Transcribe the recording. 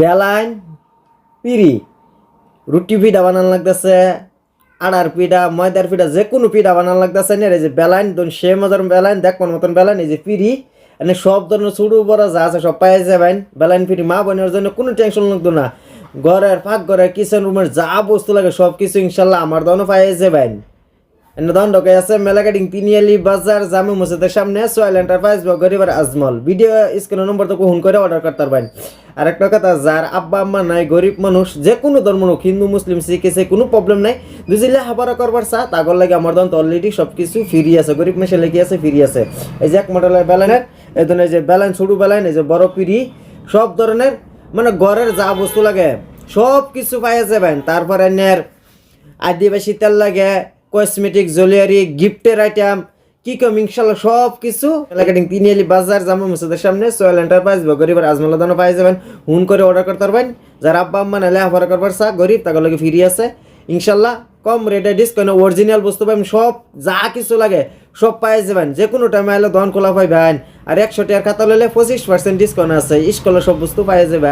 বেলাইন পিরি রুটি পিঠা বানান লাগতেছে আড়ার পিঠা, ময়দার পিঠা যে কোনো পিঠা বানান লাগতেছে। না এই যে বেলাইন দন সে মজার বেলাইন দেখবার মতন বেলাইন, এই যে পিরি এনে সব ধরনের ছোটো বড় যা আছে সব পাই যাবেন। বেলাইন পিঠি মা বোনের জন্য কোনো টেনশন লাগতো না। ঘরের ফাঁক ঘরের কিচেন রুমের যা বস্তু লাগে সব কিছু ইনশাল্লাহ আমার দনও পাই যাবেন। এনে দন ঢোকে আছে মেলাকাটিং পিনিয়ালি বাজার, জামু মসজিদের সামনে সোয়েল এন্টারপ্রাইজ বা গরিবার আজমল। ভিডিও স্ক্রিনের নম্বর তো ফোন করে অর্ডার করতে পারবেন আর একটা কথা যার আব্বা, আম্মা নাই গরিব মানুষ যে কোনো ধর্ম হোক হিন্দু মুসলিম শিখ আছে কোনো প্রবলেম নাই। বুঝলে হাবারা করবার চা তাগর লাগে আমার দন্ত অলরেডি সব কিছু ফ্রি আছে। গরিব মেশে লেগে আছে ফ্রি আছে। এই যে এক মডেলের ব্যালেনের এই ধরনের যে ব্যালেন ছোটো ব্যালেন এই যে বড় পিড়ি সব ধরনের মানে ঘরের যা বস্তু লাগে সব কিছু পাই যাবেন তারপরে নের আদিবাসী তেল লাগে কসমেটিক জুয়েলারি গিফটের আইটেম কি কম, ইনশাল্লাহ সব কিছু এলাকাটিং তিনিয়ালি বাজার জামা মসজিদের সামনে সোয়েল এন্টারপ্রাইজ বা গরিবের আজমাল দানো পাই যাবেন। হুন করে অর্ডার করতে পারবেন। যারা আব্বা, আম্মা নালে হাফারা করবার চা, গরিব তাদের লগে ফিরি আছে। ইনশাল্লাহ কম রেটে ডিসকাউন্ট অরিজিনাল বস্তু পাবেন সব যা কিছু লাগে, সব পাই যাবেন। যে কোনো টাইমে এলে দন খোলা পাইবেন। আর একশো টাকার খাতা লইলে পঁচিশ পার্সেন্ট ডিসকাউন্ট আছে। স্কুলের সব বস্তু পাই যাবেন।